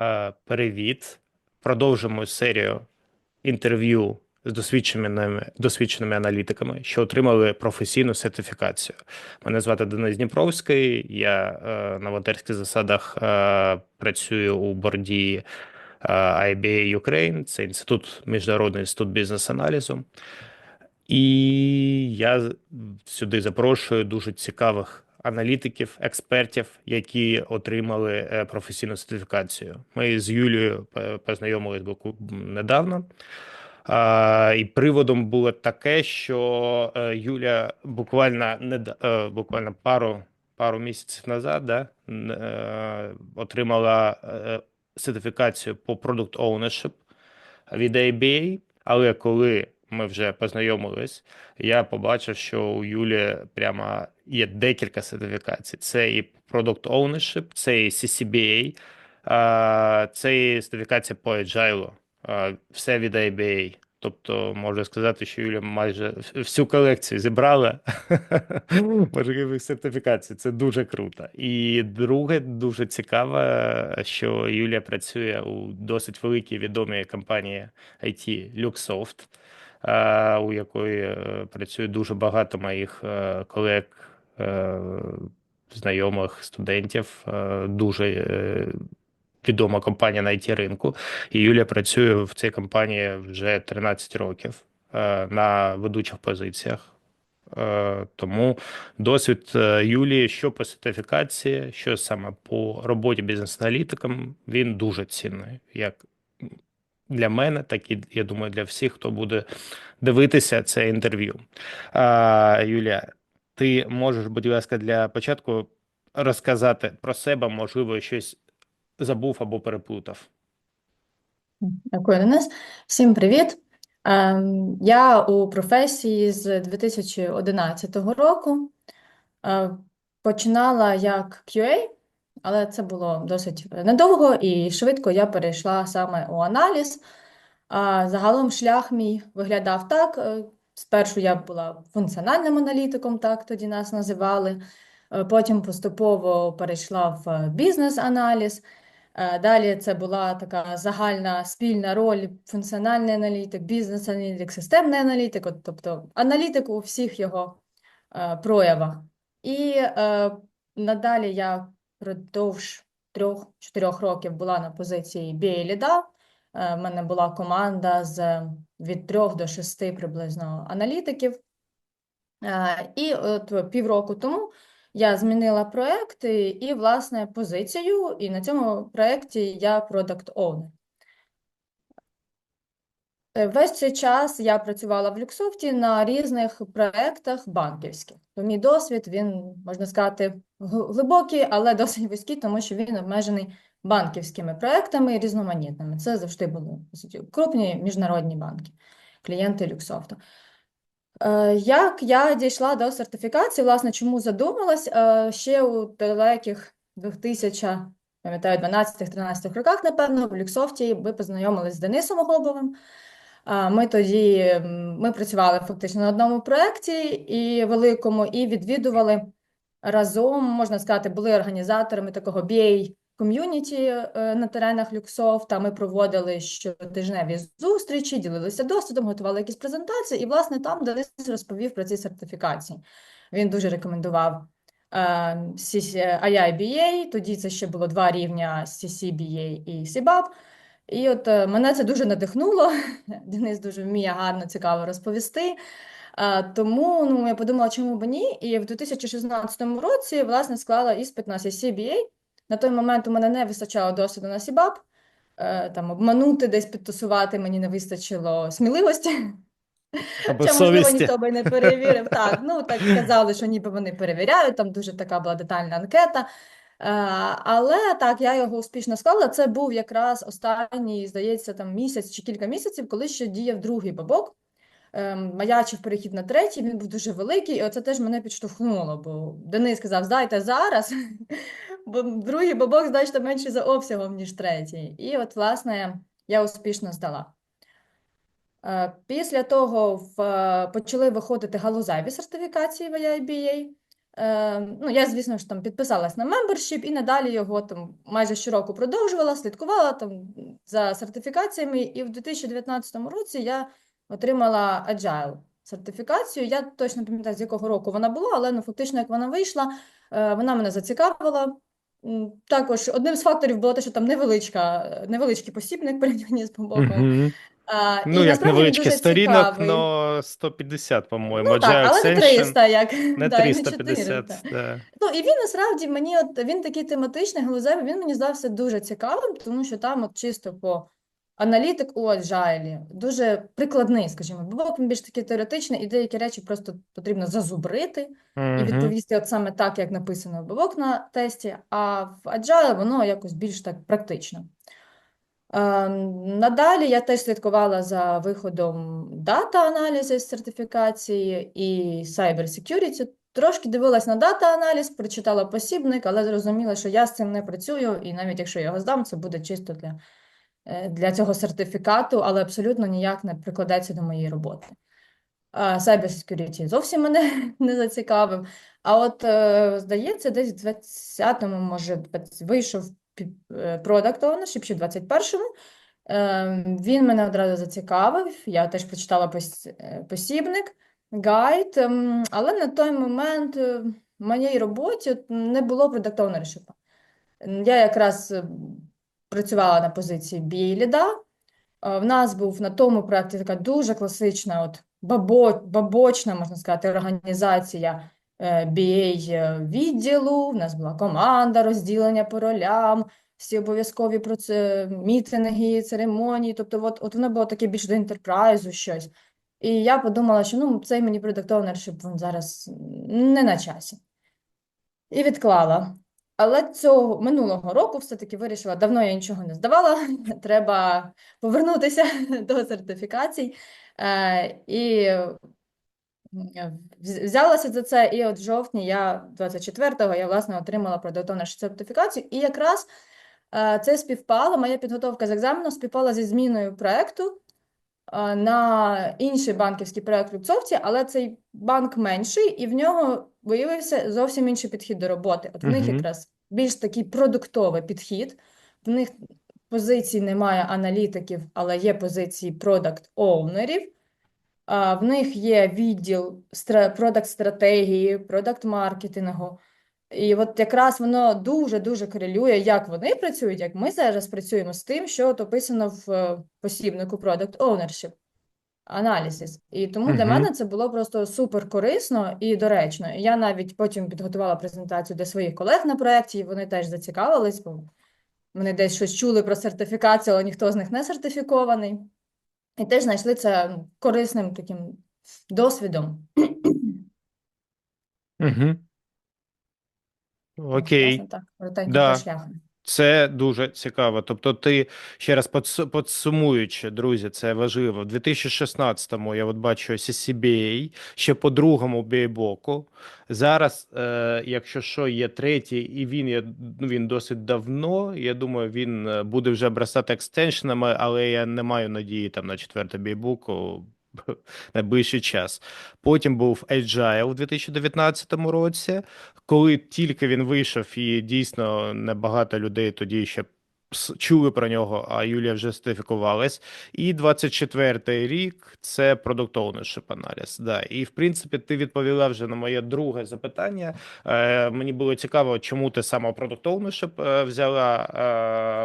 Е, Привіт. Продовжимо серію інтерв'ю з досвідченими, досвідченими аналітиками, що отримали професійну сертифікацію. Мене звати Денис Дніпровський. Я е, на волонтерських засадах е, працюю у борді е, IBA Ukraine, це інститут міжнародний інститут бізнес-аналізу. І я сюди запрошую дуже цікавих аналітиків, експертів, які отримали е, професійну сертифікацію. Ми з Юлією е, познайомились боку недавно. І приводом було таке, що е, Юля буквально неда- е, буквально пару, пару місяців назад да, отримала сертифікацію по Product Ownership від ABA, але коли ми вже познайомились, я побачив, що у Юлі прямо є декілька сертифікацій. Це і Product Ownership, це і CCBA, це і сертифікація по Agile, все від ABA. Тобто можна сказати, що Юля майже всю колекцію зібрала можливих сертифікацій. Це дуже круто. І друге, дуже цікаво, що Юлія працює у досить великій відомій компанії IT Luxsoft, е, у якої е, працює дуже багато моїх е, колег, е, знайомих, студентів. Е, Дуже е, відома компанія на it ринку. І Юлія працює в цій компанії вже 13 років е, на ведучих позиціях. Е, Тому досвід е, Юлії, що по сертифікації, що саме по роботі бізнес-аналітиком, він дуже цінний. Як для мене, так і я думаю, для всіх, хто буде дивитися це інтерв'ю. А, Юлія, ти можеш, будь ласка, для початку розказати про себе, можливо, щось забув або переплутав. Дякую, Денис. Всім привіт. Я у професії з 2011 року. Починала як QA, але це було досить недовго і швидко я перейшла саме у аналіз. А Загалом шлях мій виглядав так. е, Спершу я була функціональним аналітиком, так тоді нас називали. Е, Потім поступово перейшла в бізнес-аналіз. Е, Далі це була така загальна спільна роль функціональний аналітик, бізнес-аналітик, системний аналітик, от, тобто аналітик у всіх його е, проявах. І е, надалі я впродовж трьох-чотирьох років була на позиції бієліда. ліда. Е, мене була команда з від трьох до шести приблизно аналітиків. Е, І от півроку тому я змінила проект і, власне, позицію, і на цьому проєкті я продакт owner. Е, Весь цей час я працювала в Люксофті на різних проєктах банківських. То мій досвід, він, можна сказати, глибокий, але досить вузький, тому що він обмежений банківськими проєктами і різноманітними. Це завжди були крупні міжнародні банки, клієнти Люксофту. Е, Як я дійшла до сертифікації, власне, чому задумалась? Е, Ще у далеких 2000, пам'ятаю, 12-13 роках, напевно, в Люксофті ви познайомились з Денисом Оглобовим. Ми тоді ми працювали фактично на одному проєкті і великому, і відвідували разом, можна сказати, були організаторами такого BA ком'юніті е, на теренах Люксофта. Ми проводили щотижневі зустрічі, ділилися досвідом, готували якісь презентації. І, власне, там Денис розповів про ці сертифікації. Він дуже рекомендував е, CC IIBA, тоді це ще було два рівня CCBA і CBAP. І от е, мене це дуже надихнуло. Денис дуже вміє гарно, цікаво розповісти. Тому ну, я подумала, чому б ні. І в 2016 році, власне, склала іспит на CCBA. На той момент у мене не вистачало досвіду на CBAP. Е, Там обманути, десь підтасувати мені не вистачило сміливості. Або Хоча, можливо, ніхто би не перевірив. Так, ну так казали, що ніби вони перевіряють, там дуже така була детальна анкета. Е, Але так, я його успішно склала. Це був якраз останній, здається, там місяць чи кілька місяців, коли ще діяв другий бабок. Ем, Маячив перехід на третій, він був дуже великий, і оце теж мене підштовхнуло, бо Денис сказав, здайте зараз, бо другий бабок значно менший за обсягом, ніж третій. І от, власне, я успішно здала. Е, Після того в, е, почали виходити галузеві сертифікації в IIBA. Е, ну, я, звісно ж, там підписалась на membership і надалі його там майже щороку продовжувала, слідкувала там за сертифікаціями. І в 2019 році я отримала Agile сертифікацію. Я точно пам'ятаю, з якого року вона була, але ну, фактично, як вона вийшла, е, вона мене зацікавила. Також одним з факторів було те, що там невеличка, невеличкий посібник порівняння з Бобоком. Мгм. А, і Ну, як насправді він невеличкий дуже сторінок, цікавий. но 150, по-моєму. Ну так, Agile але не Ascension 300, як не да, і не 350. 400. Да. Ну і він насправді мені от він такий тематичний, галузевий, він мені здався дуже цікавим, тому що там от чисто по аналітик у Agile, дуже прикладний, скажімо, бо він більш такий теоретичний, і деякі речі просто потрібно зазубрити і Мгм. відповісти от саме так, як написано в Бобок на тесті, а в Agile воно якось більш так практично. Ем, Надалі я теж слідкувала за виходом дата-аналізу з сертифікації і cyber security. Трошки дивилась на дата-аналіз, прочитала посібник, але зрозуміла, що я з цим не працюю, і навіть якщо я його здам, це буде чисто для, е, для цього сертифікату, але абсолютно ніяк не прикладеться до моєї роботи. Cyber security зовсім мене не зацікавив. А от, е, здається, десь в 20-му, може, вийшов Product Ownership, чи в 21-му. Е, Він мене одразу зацікавив. Я теж прочитала е, посібник, гайд, ем, але на той момент е, в моїй роботі не було Product Ownership. Я якраз е, працювала на позиції BA-ліда. Е, В нас був на тому проєкті така дуже класична, от бабо, бабочна, можна сказати, організація е, BA-відділу. В нас була команда, розділення по ролям, всі обов'язкові мітинги, церемонії. Тобто, от, от воно було таке більш до інтерпрайзу щось. І я подумала, що ну, цей мені ownership, він зараз не на часі. І відклала. Але цього минулого року все-таки вирішила, давно я нічого не здавала, треба повернутися до сертифікацій. Е, і взялася за це, і от в жовтні я 24-го я власне отримала Product сертифікацію. І якраз е, це співпало, моя підготовка з екзамену співпала зі зміною проекту е, на інший банківський проект в Люксофті, але цей банк менший, і в нього виявився зовсім інший підхід до роботи. От в них якраз більш такий продуктовий підхід, в них позицій немає аналітиків, але є позиції продакт-оунерів. В них є відділ продакт-стратегії, продакт-маркетингу. І от якраз воно дуже-дуже корелює, як вони працюють, як ми зараз працюємо з тим, що от описано в е, посібнику Product Ownership Analysis. І тому для мене це було просто супер корисно і доречно. Я навіть потім підготувала презентацію для своїх колег на проєкті, і вони теж зацікавились, бо вони десь щось чули про сертифікацію, але ніхто з них не сертифікований. І теж знайшли це корисним таким досвідом. Угу. Окей. Власне, так, коротенько Да. по шляху. Це дуже цікаво. Тобто, ти ще раз подсумуючи, друзі, це важливо. В 2016-му я от бачу CCBA, ще по другому бейбоку. Зараз, е, якщо що, є третій, і він є ну, він досить давно. Я думаю, він е, буде вже бросати екстеншенами, але я не маю надії там на четвертий бейбуку. Найближчий час. Потім був Agile у 2019 році коли тільки він вийшов, і дійсно небагато людей тоді ще чули про нього, а Юлія вже сертифікувалась. І 24-й рік це Product Ownership аналіз. Да. І в принципі, ти відповіла вже на моє друге запитання. Е, мені було цікаво, чому ти саме Product Ownership е, взяла.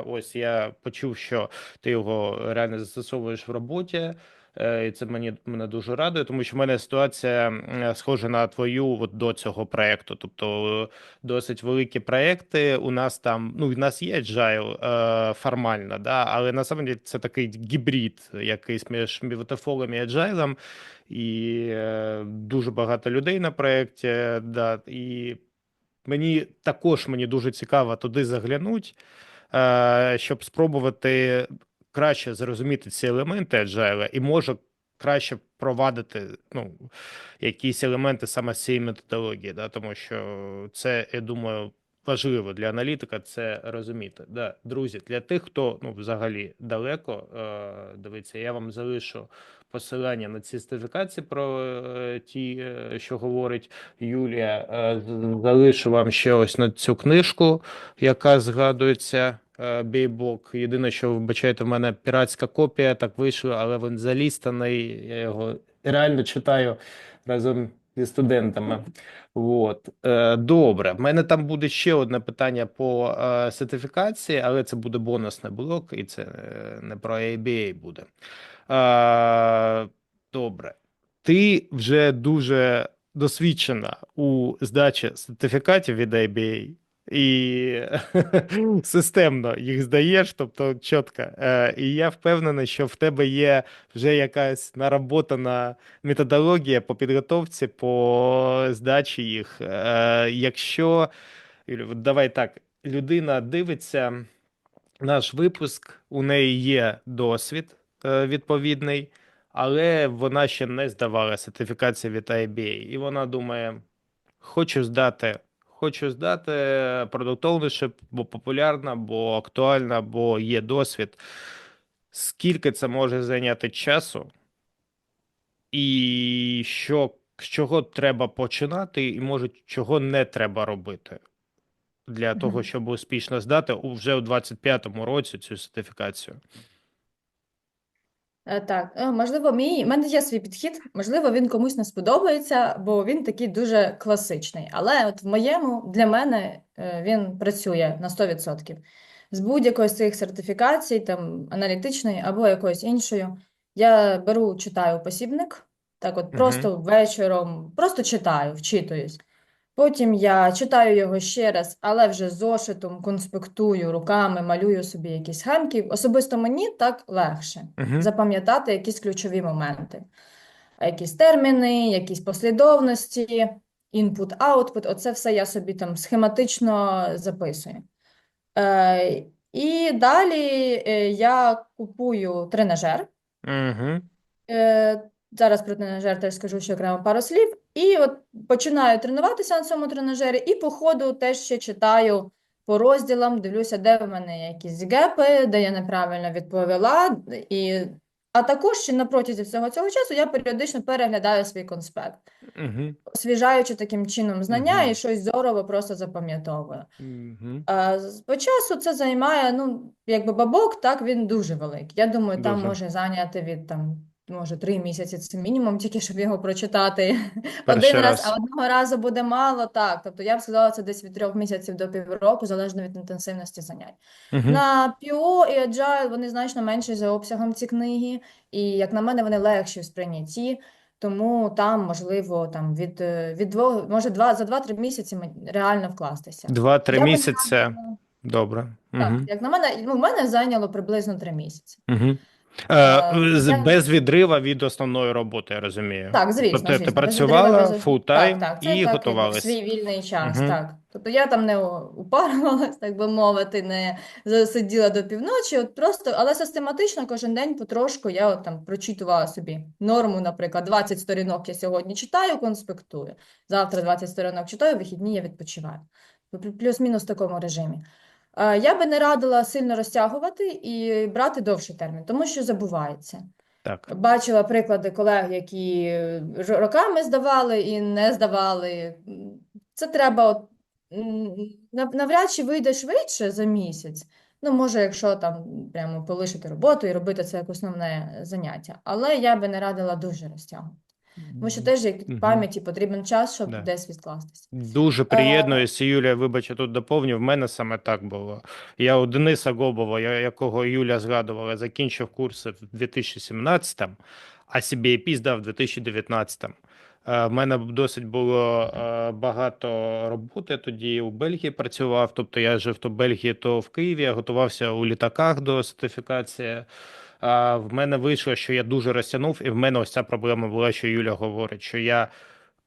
Е, ось я почув, що ти його реально застосовуєш в роботі. Е, І це мені мене дуже радує, тому що в мене ситуація схожа на твою от до цього проекту. Тобто е, досить великі проекти. У нас там ну, у нас є agile е, формально, да, але насправді це такий гібрид, якийсь між waterfall і agile, і е, дуже багато людей на проєкті. Да, і мені також мені дуже цікаво туди заглянути, е, щоб спробувати краще зрозуміти ці елементи agile і може краще провадити ну, якісь елементи саме з цієї методології, да, тому що це, я думаю, важливо для аналітика це розуміти. Да, друзі, для тих, хто ну взагалі далеко е, дивиться, я вам залишу посилання на ці сертифікації про е, ті, е, що говорить Юлія. Е, залишу вам ще ось на цю книжку, яка згадується. е, Бейбок. Єдине, що вибачайте, в мене піратська копія, так вийшло, але він залістаний. Я його реально читаю разом зі студентами. От. Е, добре. В мене там буде ще одне питання по е, сертифікації, але це буде бонусний блок, і це е, не про ABA буде. Добре. Ти вже дуже досвідчена у здачі сертифікатів від ABA. І системно їх здаєш, тобто чітко. Е, і я впевнений, що в тебе є вже якась наработана методологія по підготовці, по здачі їх. Е, якщо давай так, людина дивиться наш випуск, у неї є досвід е, відповідний, але вона ще не здавала сертифікацію від IBA. І вона думає: хочу здати. Хочу здати Product Ownership, бо популярна, бо актуальна, бо є досвід. Скільки це може зайняти часу? І що, з чого треба починати, і може, чого не треба робити для того, щоб успішно здати вже у 25-му році цю сертифікацію? Е, Так, е, можливо, мій, в мене є свій підхід, можливо, він комусь не сподобається, бо він такий дуже класичний. Але от в моєму, для мене е, він працює на 100%. З будь-якої з цих сертифікацій, там, аналітичної або якоюсь іншою, я беру, читаю посібник, так от Мгм. просто вечором, просто читаю, вчитуюсь. Потім я читаю його ще раз, але вже зошитом, конспектую руками, малюю собі якісь схемки. Особисто мені так легше Угу. запам'ятати якісь ключові моменти, якісь терміни, якісь послідовності, інпут, аутпут. Оце все я собі там схематично записую. Е, і далі е, я купую тренажер. Угу. Е, зараз про тренажер теж скажу ще окремо пару слів. І от починаю тренуватися на цьому тренажері, і по ходу теж ще читаю по розділам, дивлюся, де в мене якісь гепи, де я неправильно відповіла. І... А також ще на протязі всього цього часу я періодично переглядаю свій конспект, Угу. освіжаючи таким чином знання Мгм. і щось зорово просто запам'ятовую. Угу. А по часу це займає, ну, якби бабок, так, він дуже великий. Я думаю, там може зайняти від там, може, три місяці це мінімум, тільки щоб його прочитати Перший один раз, раз. а одного разу буде мало, так. Тобто я б сказала, це десь від трьох місяців до півроку, залежно від інтенсивності занять. Угу. На PO і Agile вони значно менші за обсягом ці книги, і, як на мене, вони легші в сприйнятті. Тому там, можливо, там від, е, від двох, може, два, за два-три місяці ми- реально вкластися. Два-три місяці. Добре. так, Угу. як на мене, ну, в мене зайняло приблизно три місяці. Угу. Е, Е, без відрива від основної роботи, я розумію. Так, звісно, Тобто ти звісно. без працювала фултайм так, так, і так, готувалась. свій вільний час, Мгм. так. Тобто я там не упарувалась, так би мовити, не засиділа до півночі, от просто, але систематично кожен день потрошку я от там прочитувала собі норму, наприклад, 20 сторінок я сьогодні читаю, конспектую. Завтра 20 сторінок читаю, вихідні я відпочиваю. Плюс-мінус в такому режимі. Е, Я би не радила сильно розтягувати і брати довший термін, тому що забувається. Так. Бачила приклади колег, які роками здавали і не здавали. Це треба, от, навряд чи вийде швидше за місяць. Ну, може, якщо там прямо полишити роботу і робити це як основне заняття. Але я би не радила дуже розтягувати. Тому що теж як пам'яті потрібен час, щоб Да. десь відкластися. Дуже приєднуюся, Юлія, вибач, я тут доповню. В мене саме так було. Я у Дениса Гобова, я- якого Юля згадувала, закінчив курси в 2017-му, а CBAP здав в 2019. Е, В мене досить було е, багато роботи тоді у Бельгії працював. Тобто я жив то в Бельгії, то в Києві. Я готувався у літаках до сертифікації. А в мене вийшло, що я дуже розтягнув, і в мене ось ця проблема була, що Юля говорить, що я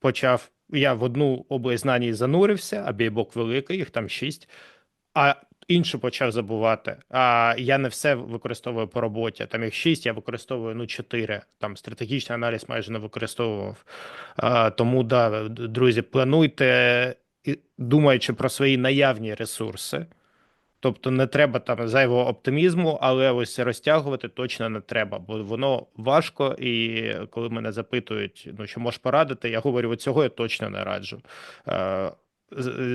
почав. Я в одну область знань занурився, а бійбок великий, їх там шість, а іншу почав забувати. А я не все використовую по роботі. Там їх шість, я використовую ну чотири. Там стратегічний аналіз майже не використовував. А, тому да, друзі, плануйте думаючи про свої наявні ресурси. Тобто не треба там зайвого оптимізму, але ось розтягувати точно не треба, бо воно важко. І коли мене запитують, ну що можеш порадити, я говорю, «От цього я точно не раджу. Е,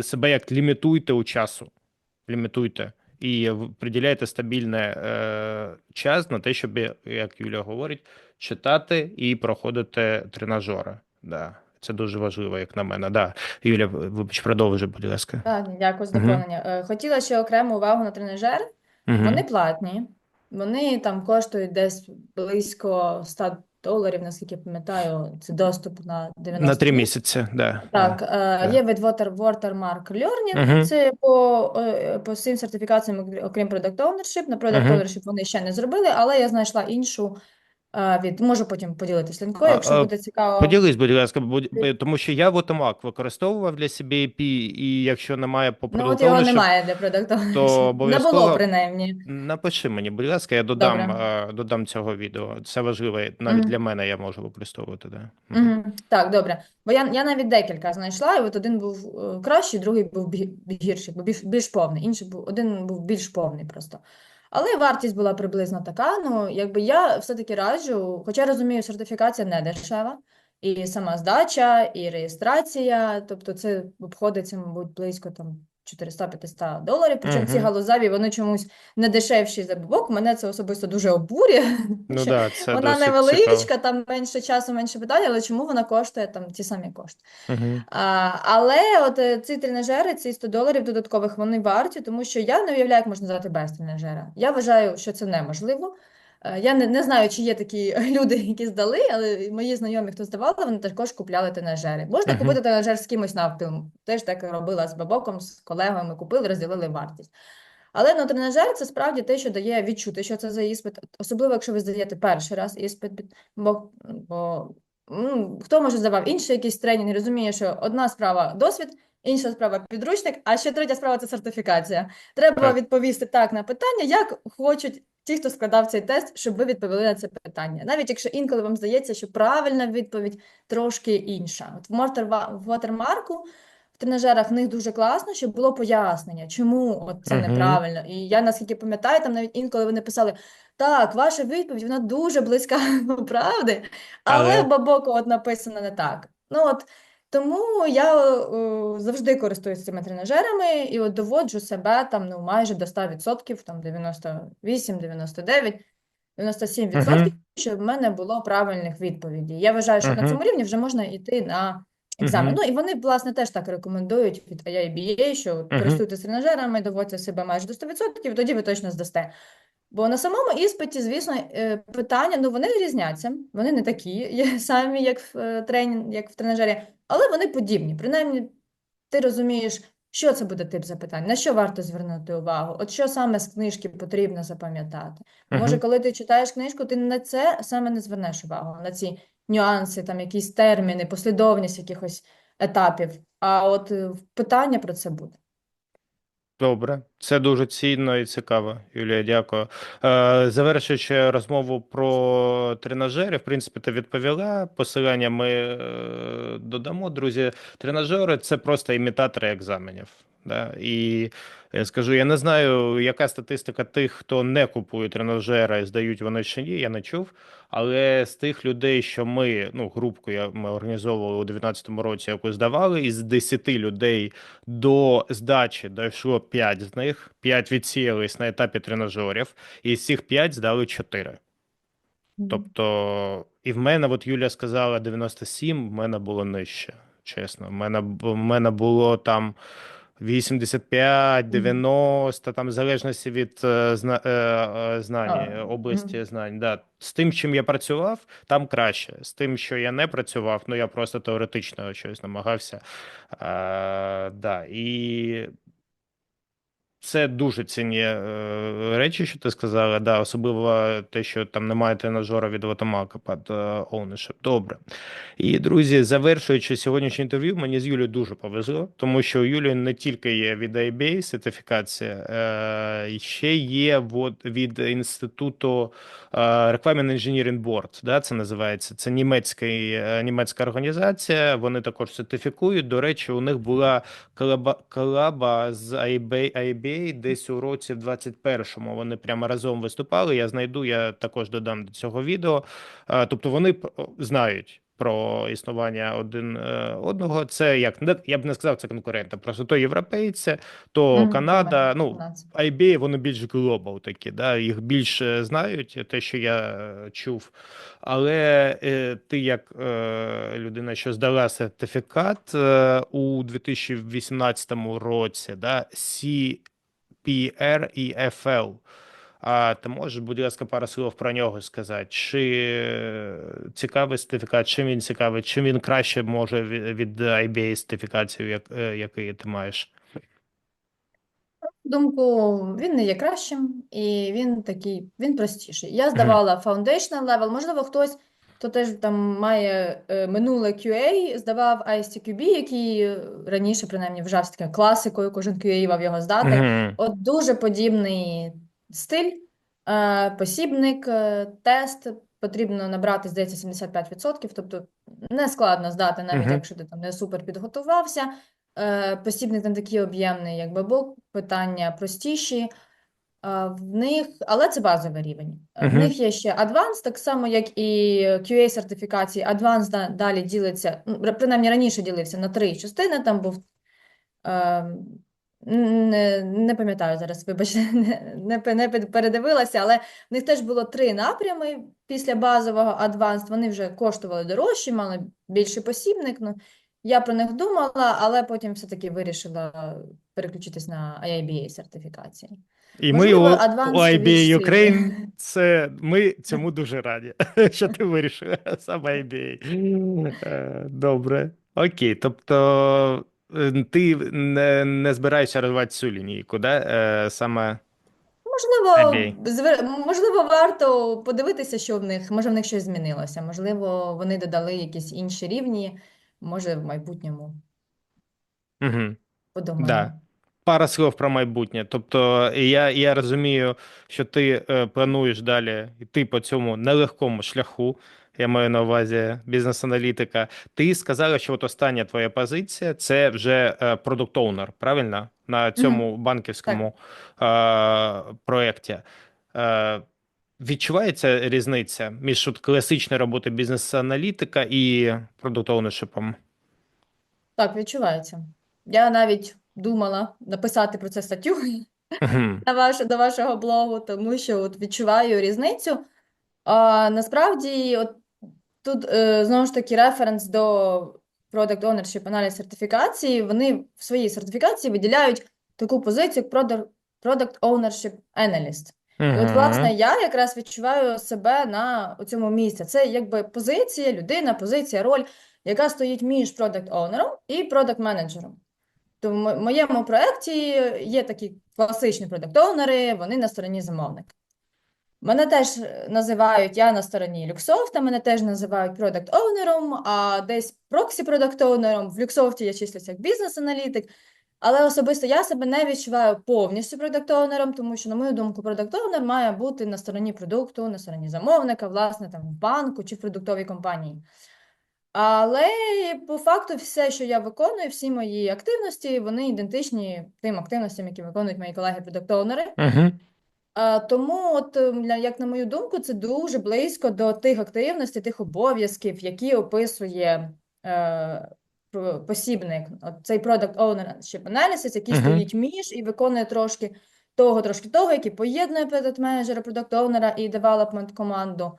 себе як лімітуйте у часу, лімітуйте і приділяйте стабільний е, час на те, щоб, як Юля говорить, читати і проходити тренажери. Да. Це дуже важливо, як на мене. Да. Юля, вибач, продовжуй, будь ласка. Так, дякую за доповнення. Е, Хотіла ще окрему увагу на тренажери. Мгм. Вони платні, вони там коштують десь близько 100 доларів, наскільки я пам'ятаю, це доступ на 90 На три місяці, да. Так, е, є від Water, Watermark Learning, Мгм. це по, е, по всім сертифікаціям, окрім Product Ownership. На Product Мгм. Ownership вони ще не зробили, але я знайшла іншу від, можу потім поділитись лінкою, А, якщо а, буде цікаво. Поділись, будь ласка, будь- тому що я Watermark використовував для CBAP, і якщо немає по Ну, от його немає для Ownership. Не було, принаймні. напиши мені, будь ласка, я додам, Добре. додам цього відео. Це важливо, навіть Мгм. для мене я можу використовувати. Да. Мгм. Мгм. Так, добре. Бо я, я навіть декілька знайшла, і от один був е, кращий, другий був гірший, бо більш, більш повний. Інший був, один був більш повний просто. Але вартість була приблизно така. Ну, якби я все-таки раджу, хоча розумію, сертифікація не дешева, і сама здача, і реєстрація, тобто це обходиться, мабуть, близько там 400-500 доларів. Причому ці Мгм. галузеві, вони чомусь не дешевші за бабок. Мене це особисто дуже обурює. Ну що да, це вона досить невеличка, там менше часу, менше питань, але чому вона коштує там ті самі кошти? Мгм. А, але от е, ці тренажери, ці 100 доларів додаткових, вони варті, тому що я не уявляю, як можна здати без тренажера. Я вважаю, що це неможливо. Е, Я не, не знаю, чи є такі люди, які здали, але мої знайомі, хто здавали, вони також купляли тренажери. Можна Мгм. купити тренажер з кимось навпіл. Теж так робила з бабоком, з колегами, купили, розділили вартість. Але ну, тренажер це справді те, що дає відчути, що це за іспит, особливо, якщо ви здаєте перший раз іспит, бо, бо ну, хто може здавав інший якийсь тренінг, розуміє, що одна справа досвід, інша справа підручник, а ще третя справа це сертифікація. Треба Так. відповісти так на питання, як хочуть ті, хто складав цей тест, щоб ви відповіли на це питання. Навіть якщо інколи вам здається, що правильна відповідь трошки інша. От в Watermark в тренажерах в них дуже класно, щоб було пояснення, чому от це Мгм. неправильно. І я наскільки пам'ятаю, там навіть інколи вони писали: так, ваша відповідь вона дуже близька до правди, але Але- Бабоко от написано не так. Ну от тому я е, завжди користуюся цими тренажерами і от доводжу себе там ну майже до 100%, там 98, 99, 97%, Мгм. щоб в мене було правильних відповідей. Я вважаю, що на Мгм. цьому рівні вже можна йти на екзамен. Мгм. Ну і вони, власне, теж так рекомендують від IIBA, що от Мгм. користуйтесь тренажерами, доводьте себе майже до 100%, тоді ви точно здасте. Бо на самому іспиті, звісно, е, питання, ну вони різняться, вони не такі є самі, як в е, тренінг, як в тренажері, але вони подібні. Принаймні, ти розумієш, що це буде тип запитань, на що варто звернути увагу, от що саме з книжки потрібно запам'ятати. Може, коли ти читаєш книжку, ти на це саме не звернеш увагу, на ці нюанси, там якісь терміни, послідовність якихось етапів. А от е, питання про це буде. Добре, це дуже цінно і цікаво, Юлія, дякую. Е, завершуючи розмову про тренажери, в принципі, ти відповіла. Посилання ми е, додамо. Друзі, тренажери це просто імітатори екзаменів. Да? І скажу, я не знаю, яка статистика тих, хто не купує тренажери, здають вони чи ні, я не чув. Але з тих людей, що ми, ну, групку я- ми організовували у 2019 році, яку здавали, із 10 людей до здачі дійшло 5 з них, 5 відсіялись на етапі тренажерів, і з цих 5 здали 4. Тобто, і в мене, от Юля сказала 97, в мене було нижче, чесно. В мене, в мене було там 85, 90, там в залежності від е, зна, е, е, знань, А, е, області мгм. знань. Да. З тим, чим я працював, там краще. З тим, що я не працював, ну я просто теоретично щось намагався. Е, да. І Це дуже цінні е, речі, що ти сказала. Да, особливо те, що там немає тренажера від Watermark під е, ownership. Добре. І друзі, завершуючи сьогоднішнє інтерв'ю, мені з Юлією дуже повезло, тому що у Юлії не тільки є від IBA сертифікація, е, ще є от, від інституту е, Requirement Engineering Board, да, це називається. Це німецький, е, німецька організація. Вони також сертифікують. До речі, у них була колаба, колаба з IBA, IBA десь у році в 21-му. Вони прямо разом виступали. Я знайду, я також додам до цього відео. Тобто вони знають про існування один е, одного. Це як не- я б не сказав, це конкуренти. Просто то європейці, то Мгм, Канада. Канада, Ну. IBA, вони більш глобал такі, да, їх більше знають, те, що я е, чув. Але е, ти, як е, людина, що здала сертифікат е, у 2018 році, да, CPR і FL. А ти можеш, будь ласка, пару слів про нього сказати? Чи цікавий сертифікат, чим він цікавий, чим він краще може від, IBA сертифікацію, як, е, який ти маєш? думку, він не є кращим, і він такий, він простіший. Я здавала foundational level, можливо, хтось, хто теж там має е, минуле QA, здавав ISTQB, який е, раніше, принаймні, вважався такою класикою, кожен QA мав його здати. Мгм. От дуже подібний стиль, е, посібник, е, тест. Потрібно набрати, здається, 75%, тобто не складно здати, навіть Мгм. якщо ти там не супер підготувався. Е, Посібник не такий об'ємний, як бабок, питання простіші. В них, але це базовий рівень. В них є ще Advanced, так само як і QA-сертифікації. Advanced далі ділиться, ну, принаймні раніше ділився на три частини. Там був не, не пам'ятаю зараз, вибачте, не, не, не передивилася, але в них теж було три напрями після базового Advanced. Вони вже коштували дорожче, мали більший посібник. Ну, я про них думала, але потім все-таки вирішила переключитись на IIBA сертифікації. І ми Можливо, у, Advanced у IBA Ukraine, це ми цьому дуже раді, що ти вирішила саме IBA. Е, Добре. Окей, тобто е, ти не, не збираєшся розвивати цю лінійку, да? Е, Саме Можливо, звер- можливо, варто подивитися, що в них, може, в них щось змінилося. Можливо, вони додали якісь інші рівні, може, в майбутньому Угу. подумаємо. Да. Пара слів про майбутнє. Тобто, я, я розумію, що ти е, плануєш далі йти по цьому нелегкому шляху. Я маю на увазі бізнес-аналітика. Ти сказала, що от остання твоя позиція це вже продукт оунер правильно? На цьому банківському е, проєкті. Е, відчувається різниця між от класичною роботою бізнес-аналітика і продукт оунершипом Так, відчувається. Я навіть думала написати про це статтю на ваш, до вашого блогу, тому що от відчуваю різницю. А, насправді, от тут е, знову ж таки референс до Product Ownership аналіз сертифікації. Вони в своїй сертифікації виділяють таку позицію, як Product, Product Ownership Analyst. І от, власне, я якраз відчуваю себе на цьому місці. Це якби позиція, людина, позиція, роль, яка стоїть між продакт-оунером і продакт-менеджером. То в моєму проєкті є такі класичні продакт-оунери, вони на стороні замовника. Мене теж називають, я на стороні Люксофта, мене теж називають продакт-оунером, а десь проксі-продакт-оунером. В Люксофті я числюся як бізнес-аналітик. Але особисто я себе не відчуваю повністю продакт-оунером, тому що, на мою думку, продакт-оунер має бути на стороні продукту, на стороні замовника, власне, там в банку чи в продуктовій компанії. Але по факту все, що я виконую, всі мої активності, вони ідентичні тим активностям, які виконують мої колеги продакт-оунери. А, Тому, от, ем, як на мою думку, це дуже близько до тих активностей, тих обов'язків, які описує е, посібник. От цей Product Ownership Analysis, який Мгм. стоїть між і виконує трошки того, трошки того, який поєднує Product Manager, Product Owner і Development команду.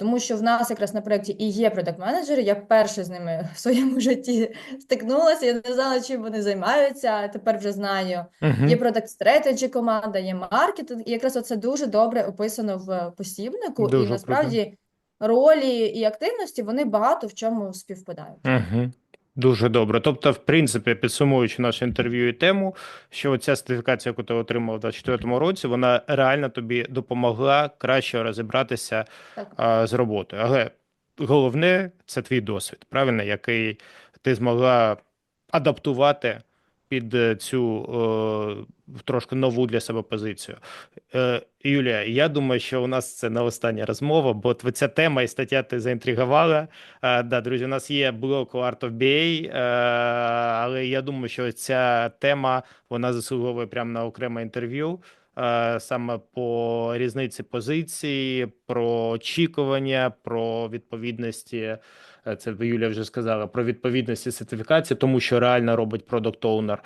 Тому що в нас якраз на проєкті і є продакт-менеджери, я перша з ними в своєму житті стикнулася, я не знала, чим вони займаються, а тепер вже знаю. Мгм. Є продакт стратегі команда, є маркетинг, і якраз це дуже добре описано в посібнику, Дуже і круто. насправді ролі і активності вони багато в чому співпадають. Мгм. Дуже добре. Тобто, в принципі, підсумуючи наше інтерв'ю і тему, що ця сертифікація, яку ти отримав у 2024 році, вона реально тобі допомогла краще розібратися а, з роботою. Але головне це твій досвід, правильно, який ти змогла адаптувати під е, цю е, трошки нову для себе позицію. Е, Юлія, я думаю, що у нас це не остання розмова, бо ця тема і стаття ти заінтригувала. Е, да, друзі, у нас є блок Art of BA, е, але я думаю, що ця тема вона заслуговує прямо на окреме інтерв'ю. е, Саме по різниці позиції, про очікування, про відповідності. Е, Це Юлія вже сказала про відповідності сертифікації, тому що реально робить продукт оунер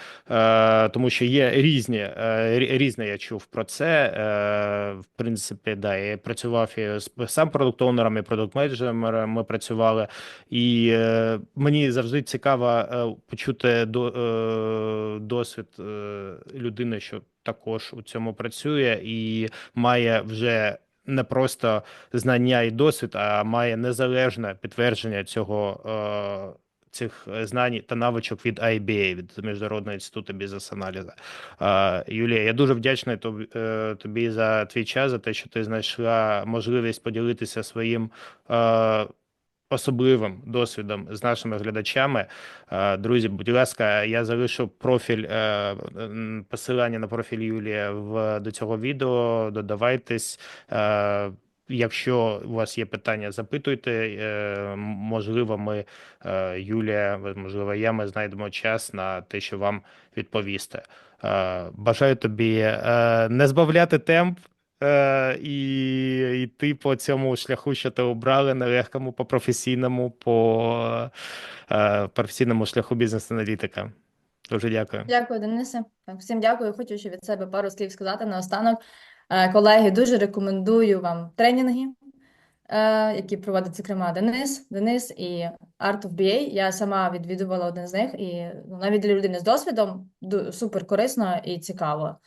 тому що є різні е, різне. Я чув про це. Е, в принципі, да, я працював і з сам продукт оунером і продукт менеджером Ми працювали, і мені завжди цікаво почути до, досвід людини, що також у цьому працює і має вже. Не просто знання і досвід, а має незалежне підтвердження цього е, цих знань та навичок від IBA, від Міжнародного інституту бізнес-аналізу. Е, Юлія, я дуже вдячний е, тобі за твій час, за те, що ти знайшла можливість поділитися своїм особливим досвідом з нашими глядачами. Е, Друзі, будь ласка, я залишу профіль е, посилання на профіль Юлії в до цього відео. Додавайтесь. Е, Якщо у вас є питання, запитуйте. Можливо, ми, Юлія, можливо, я, ми знайдемо час на те, що вам відповісти. Бажаю тобі не збавляти темп е, і йти по цьому шляху, що ти обрали, нелегкому, по професійному, по е, професійному шляху бізнес-аналітика. Дуже дякую. Дякую, Денисе. Всім дякую. Хочу ще від себе пару слів сказати наостанок. Е, Колеги, дуже рекомендую вам тренінги, які проводить, зокрема, Денис, Денис і Art of BA. Я сама відвідувала один з них, і навіть для людини з досвідом супер корисно і цікаво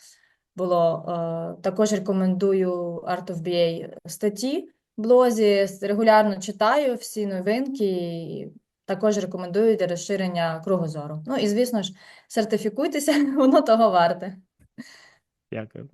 було. Е, Також рекомендую Art of BA статті в блозі, регулярно читаю всі новинки. Також рекомендую для розширення кругозору. Ну і, звісно ж, сертифікуйтеся, воно того варте. Дякую.